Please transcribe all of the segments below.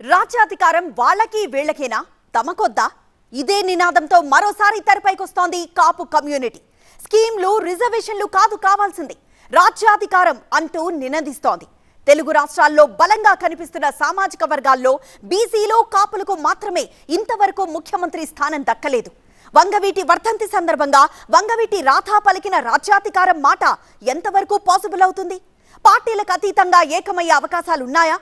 రాజ్యాధికారం వాళ్ళకి వీళ్ళకేనా? తమకొద్దా? ఇదే నినాదంతో మరోసారి తెరపైకొస్తోంది కాపు కమ్యూనిటీ. స్కీమ్లు రిజర్వేషన్లు కాదు కావాల్సింది. రాజ్యాధికారం అంటూ నినదిస్తోంది. తెలుగు రాష్ట్రాల్లో బలంగా కనిపిస్తున్న సామాజిక వర్గాల్లో బీసీలో కాపులకు మాత్రమే ఇంతవరకు ముఖ్యమంత్రి స్థానం దక్కలేదు. వంగవీటి వర్ధంతి సందర్భంగా వంగవీటి రాధా పలికిన రాజ్యాధికారం మాట ఎంతవరకు పాసిబుల్ అవుతుంది? పార్టీలకు అతీతంగా ఏకమయ్యే అవకాశాలున్నాయా?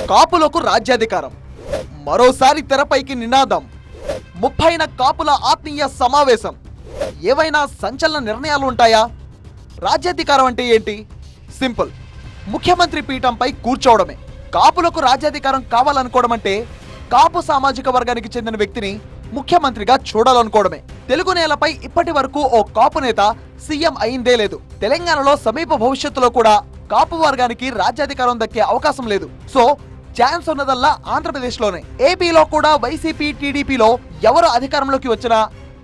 కాపులకు రాజ్యాధికారం. మరోసారి తెరపైకి నినాదం. ముప్పైన కాపుల ఆత్మీయ సమావేశం. ఏవైనా సంచలన నిర్ణయాలు ఉంటాయా? రాజ్యాధికారం అంటే ఏంటి? సింపుల్. ముఖ్యమంత్రి పీఠంపై కూర్చోవడమే. కాపులకు రాజ్యాధికారం కావాలనుకోవడం అంటే కాపు సామాజిక వర్గానికి చెందిన వ్యక్తిని ముఖ్యమంత్రిగా చూడాలనుకోవడమే. తెలుగు నేలపై ఇప్పటి వరకు ఓ కాపు నేత సీఎం అయిందే లేదు. తెలంగాణలో సమీప భవిష్యత్తులో కూడా కాపు వర్గానికి రాజ్యాధికారం దక్కే అవకాశం లేదు. సో ఛాన్స్ ఉన్నదల్లా ఆంధ్రప్రదేశ్లోనే ఏపీలో కూడా వైసీపీ టీడీపీలో ఎవరు అధికారంలోకి వచ్చినా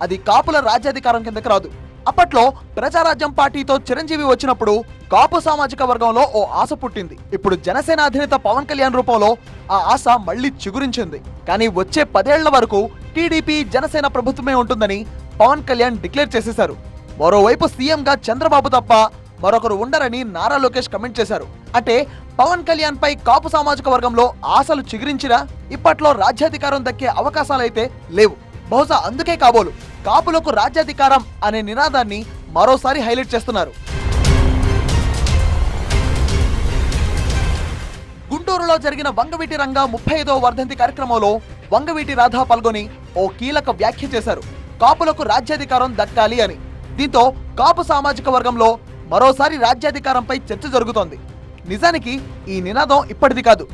అది కాపుల రాజ్యాధికారం కిందకి రాదు. అప్పట్లో ప్రజారాజ్యం పార్టీతో చిరంజీవి వచ్చినప్పుడు కాపు సామాజిక వర్గంలో ఓ ఆశ పుట్టింది. ఇప్పుడు జనసేన అధినేత పవన్ కళ్యాణ్ రూపంలో ఆ ఆశ మళ్ళీ చిగురించింది. కానీ వచ్చే పదేళ్ళ వరకు టీడీపీ జనసేన ప్రభుత్వమే ఉంటుందని పవన్ కళ్యాణ్ డిక్లేర్ చేసేశారు. మరోవైపు సీఎంగా చంద్రబాబు తప్ప మరొకరు ఉండరని నారా లోకేష్ కమెంట్ చేశారు. అంటే పవన్ కళ్యాణ్ పై కాపు సామాజిక వర్గంలో ఆశలు చిగురించినా ఇప్పట్లో రాజ్యాధికారం దక్కే అవకాశాలైతే లేవు. బహుశా అందుకే కాబోలు కాపులకు రాజ్యాధికారం అనే నినాదాన్ని మరోసారి హైలైట్ చేస్తున్నారు. గుంటూరులో జరిగిన వంగవీటి రంగ ముప్పై ఐదో వర్ధంతి కార్యక్రమంలో వంగవీటి రాధా పాల్గొని ఓ కీలక వ్యాఖ్య చేశారు. కాపులకు రాజ్యాధికారం దక్కాలి అని. దీంతో కాపు సామాజిక వర్గంలో మరోసారి రాజ్యాధికారంపై చర్చ జరుగుతోంది. నిజానికి ఈ నినాదం ఇప్పటిది కాదు.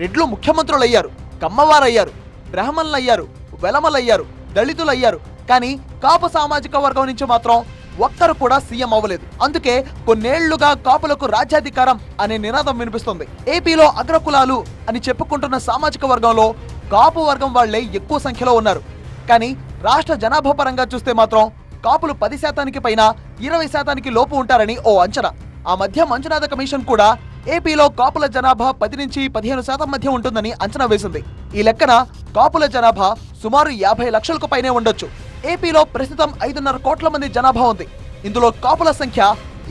రెడ్లు ముఖ్యమంత్రులయ్యారు కమ్మవారయ్యారు బ్రాహ్మణులయ్యారు వెలమలయ్యారు దళితులయ్యారు. కానీ కాపు సామాజిక వర్గం నుంచి మాత్రం ఒక్కరు కూడా సీఎం అవ్వలేదు. అందుకే కొన్నేళ్ళుగా కాపులకు రాజ్యాధికారం అనే నినాదం వినిపిస్తుంది. ఏపీలో అగ్రకులాలు అని చెప్పుకుంటున్న సామాజిక వర్గంలో కాపు వర్గం వాళ్ళే ఎక్కువ సంఖ్యలో ఉన్నారు. కానీ రాష్ట్ర జనాభా పరంగా చూస్తే మాత్రం కాపులు పది శాతానికి పైన ఇరవై శాతానికి లోపు ఉంటారని ఓ అంచనా. ఆ మధ్య మంజునాథ కమిషన్ కూడా ఏపీలో కాపుల జనాభా పది నుంచి పదిహేను శాతం మధ్య ఉంటుందని అంచనా వేసింది. ఈ లెక్కన కాపుల జనాభా సుమారు యాభై లక్షలకు పైనే ఉండొచ్చు. ఏపీలో ప్రస్తుతం ఐదున్నర కోట్ల మంది జనాభా ఉంది. ఇందులో కాపుల సంఖ్య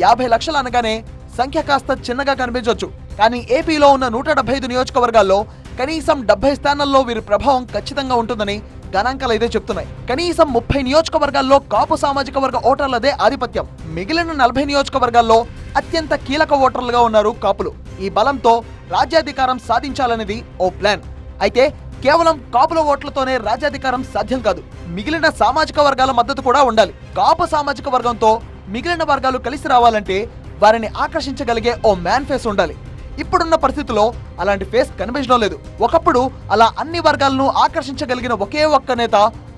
యాభై లక్షలు అనగానే సంఖ్య కాస్త చిన్నగా కనిపించవచ్చు కానీ ఏపీలో ఉన్న నూట డెబ్బై ఐదు నియోజకవర్గాల్లో కనీసం డెబ్బై స్థానాల్లో వీరి ప్రభావం ఖచ్చితంగా ఉంటుందని గణాంకాలు అయితే చెప్తున్నాయి. కనీసం ముప్పై నియోజకవర్గాల్లో కాపు సామాజిక వర్గ ఓటర్లదే ఆధిపత్యం. మిగిలిన నలభై నియోజకవర్గాల్లో అత్యంత కీలక ఓటర్లుగా ఉన్నారు కాపులు. ఈ బలంతో రాజ్యాధికారం సాధించాలనేది ఓ ప్లాన్. అయితే కేవలం కాపుల ఓట్లతోనే రాజ్యాధికారం సాధ్యం కాదు. మిగిలిన సామాజిక వర్గాల మద్దతు కూడా ఉండాలి. కాపు సామాజిక వర్గంతో మిగిలిన వర్గాలు కలిసి రావాలంటే వారిని ఆకర్షించగలిగే ఓ మ్యాన్ఫేస్ ఉండాలి. ఇప్పుడున్న పరిస్థితుల్లో అలాంటి ఫేస్ కనిపించడం లేదు. ఒకప్పుడు అలా అన్ని వర్గాలను ఆకర్షించగలిగిన ఒకే ఒక్క నేత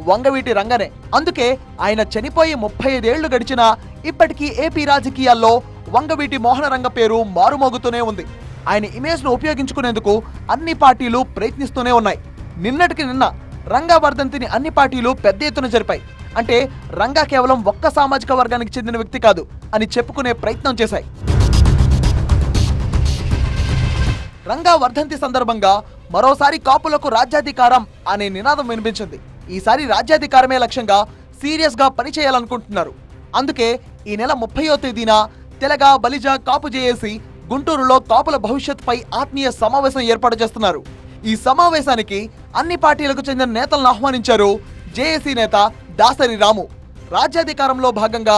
వంగవీటి రంగనే. అందుకే ఆయన చనిపోయి ముప్పై ఐదేళ్ళు గడిచినా ఇప్పటికీ ఏపీ రాజకీయాల్లో వంగవీటి మోహన రంగ పేరు మారుమోగుతూనే ఉంది. ఆయన ఇమేజ్ను ఉపయోగించుకునేందుకు అన్ని పార్టీలు ప్రయత్నిస్తూనే ఉన్నాయి. నిన్నటికి నిన్న రంగా వర్ధంతిని అన్ని పార్టీలు పెద్ద ఎత్తున జరిపాయి. అంటే రంగా కేవలం ఒక్క సామాజిక వర్గానికి చెందిన వ్యక్తి కాదు అని చెప్పుకునే ప్రయత్నం చేశాయి. రంగా వర్ధంతి సందర్భంగా మరోసారి కాపులకు రాజ్యాధికారం అనే నినాదం వినిపించింది. ఈసారి రాజ్యాధికారమే లక్ష్యంగా సీరియస్గా పనిచేయాలనుకుంటున్నారు. అందుకే ఈ నెల ముప్పయో తేదీన తెలగ బలిజ కాపు జేఏసి గుంటూరులో కాపుల భవిష్యత్పై ఆత్మీయ సమావేశం ఏర్పాటు చేస్తున్నారు. ఈ సమావేశానికి అన్ని పార్టీలకు చెందిన నేతలను ఆహ్వానించారు జేఏసీ నేత దాసరి రాము. రాజ్యాధికారంలో భాగంగా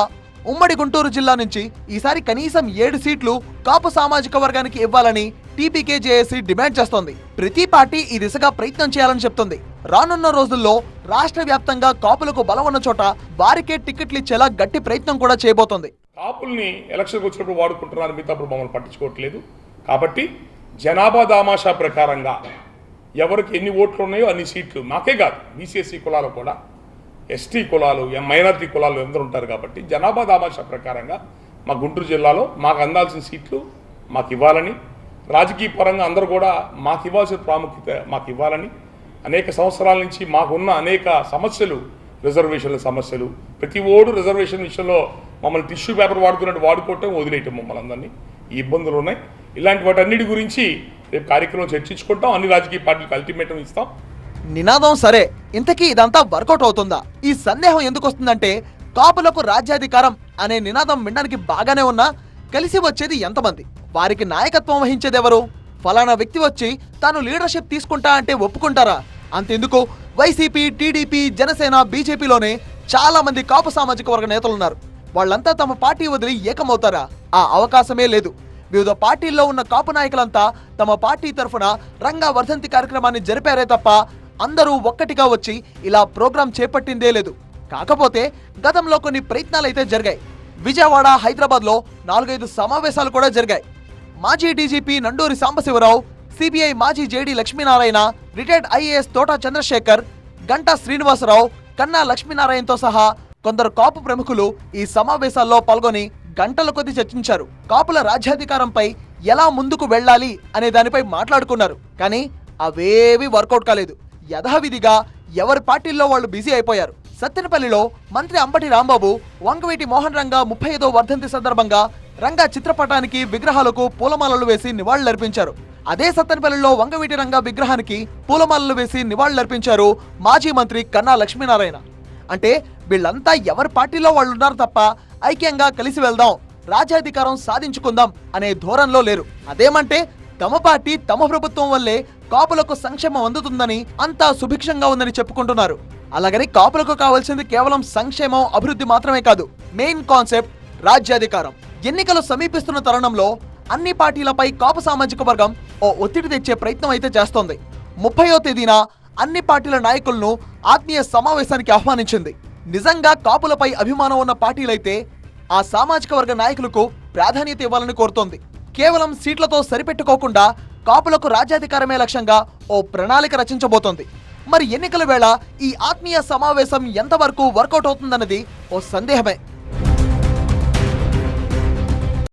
ఉమ్మడి గుంటూరు జిల్లా నుంచి ఈసారి కనీసం ఏడు సీట్లు కాపు సామాజిక వర్గానికి ఇవ్వాలని టీపీకే జేఏసీ డిమాండ్ చేస్తోంది. ప్రతి పార్టీ ఈ దిశగా ప్రయత్నం చేయాలని చెప్తుంది. రానున్న రోజుల్లో రాష్ట్ర వ్యాప్తంగా కాపులకు బలం ఉన్న చోట వారికే టికెట్లు ఇచ్చేలా గట్టి ప్రయత్నం కూడా చేయబోతోంది. కాపుల్ని ఎలక్షన్కి వచ్చినప్పుడు వాడుకుంటున్నారు మిగతా మమ్మల్ని పట్టించుకోవట్లేదు. కాబట్టి జనాభా దామాషా ప్రకారంగా ఎవరికి ఎన్ని ఓట్లు ఉన్నాయో అన్ని సీట్లు మాకే కాదు. బీసీఎస్సీ కులాలు కూడా ఎస్టీ కులాలు ఎం- మైనారిటీ కులాలు అందరూ ఉంటారు కాబట్టి జనాభా దామాషా ప్రకారంగా మా గుంటూరు జిల్లాలో మాకు అందాల్సిన సీట్లు మాకు ఇవ్వాలని రాజకీయ పరంగా అందరూ కూడా మాకు ఇవ్వాల్సిన ప్రాముఖ్యత మాకు ఇవ్వాలని అనేక సంవత్సరాల నుంచి మాకున్న అనేక సమస్యలు రిజర్వేషన్ల సమస్యలు. ప్రతి ఓడు రిజర్వేషన్ విషయంలో మమ్మల్ని టిష్యూ పేపర్ వాడుకున్నట్టు వాడుకోవటం వదిలేయటం మమ్మల్ని అందరినీ. ఈ ఇబ్బందులు ఉన్నాయి. ఇలాంటి వాటన్నిటి గురించి రేపు కార్యక్రమం చర్చించుకుంటాం. అన్ని రాజకీయ పార్టీలకు అల్టిమేటం ఇస్తాం. నినాదం సరే. ఇంతకీ ఇదంతా వర్కౌట్ అవుతుందా? ఈ సందేహం ఎందుకు వస్తుందంటే కాపులకు రాజ్యాధికారం అనే నినాదం వినడానికి బాగానే ఉన్నా కలిసి వచ్చేది ఎంతమంది? వారికి నాయకత్వం వహించేదెవరు? ఫలానా వ్యక్తి వచ్చి తాను లీడర్షిప్ తీసుకుంటా అంటే ఒప్పుకుంటారా? అంతెందుకు వైసీపీ టీడీపీ జనసేన బీజేపీలోనే చాలా మంది కాపు సామాజిక వర్గ నేతలున్నారు. వాళ్ళంతా తమ పార్టీ వదిలి ఏకమవుతారా? ఆ అవకాశమే లేదు. వివిధ పార్టీల్లో ఉన్న కాపు నాయకులంతా తమ పార్టీ తరఫున రంగా వర్ధంతి కార్యక్రమాన్ని జరిపారే తప్ప అందరూ ఒక్కటిగా వచ్చి ఇలా ప్రోగ్రాం చేపట్టిందే లేదు. కాకపోతే గతంలో కొన్ని ప్రయత్నాలు అయితే జరిగాయి. విజయవాడ హైదరాబాద్లో నాలుగైదు సమావేశాలు కూడా జరిగాయి. మాజీ డీజీపీ నండూరి సాంబశివరావు సిబిఐ మాజీ JD Lakshminarayana retired IAS Thota Chandrasekhar Ganta Srinivasarao Kanna లక్ష్మీనారాయణతో సహా కొందరు కాపు ప్రముఖులు ఈ సమావేశాల్లో పాల్గొని గంటల కొద్ది చర్చించారు. కాపుల రాజ్యాధికారంపై ఎలా ముందుకు వెళ్ళాలి అనే దానిపై మాట్లాడుకున్నారు. కానీ అవేవి వర్కౌట్ కాలేదు. యథావిధిగా ఎవరి పార్టీల్లో వాళ్ళు బిజీ అయిపోయారు. సత్తెనపల్లిలో మంత్రి అంబటి రాంబాబు వంగవీటి మోహన్ రంగా ముప్పై ఐదో వర్ధంతి సందర్భంగా రంగా చిత్రపటానికి విగ్రహాలకు పూలమాలలు వేసి నివాళులర్పించారు. అదే సత్తెనపల్లిలో వంగవీటి రంగా విగ్రహానికి పూలమాలలు వేసి నివాళులర్పించారు మాజీ మంత్రి కన్నా లక్ష్మీనారాయణ. అంటే వీళ్ళంతా ఎవరి పార్టీలో వాళ్ళు ఉన్నారు తప్ప ఐక్యంగా కలిసి వెళ్దాం రాజ్యాధికారం సాధించుకుందాం అనే ధోరణిలో లేరు. అదేమంటే తమ పార్టీ తమ ప్రభుత్వం వల్లే కాపులకు సంక్షేమం అందుతుందని అంతా సుభిక్షంగా ఉందని చెప్పుకుంటున్నారు. అలాగని కాపులకు కావాల్సింది కేవలం సంక్షేమం అభివృద్ధి మాత్రమే కాదు మెయిన్ కాన్సెప్ట్ రాజ్యాధికారం. ఎన్నికలు సమీపిస్తున్న తరుణంలో అన్ని పార్టీలపై కాపు సామాజిక వర్గం ఓ ఒత్తిడి తెచ్చే ప్రయత్నం అయితే చేస్తోంది. ముప్పయో తేదీన అన్ని పార్టీల నాయకులను ఆత్మీయ సమావేశానికి ఆహ్వానించింది. నిజంగా కాపులపై అభిమానం ఉన్న పార్టీలైతే ఆ సామాజిక వర్గ నాయకులకు ప్రాధాన్యత ఇవ్వాలని కోరుతోంది. కేవలం సీట్లతో సరిపెట్టుకోకుండా కాపులకు రాజ్యాధికారమే లక్ష్యంగా ఓ ప్రణాళిక రచించబోతోంది. మరి ఎన్నికల వేళ ఈ ఆత్మీయ సమావేశం ఎంతవరకు వర్కౌట్ అవుతుందన్నది ఓ సందేహమే.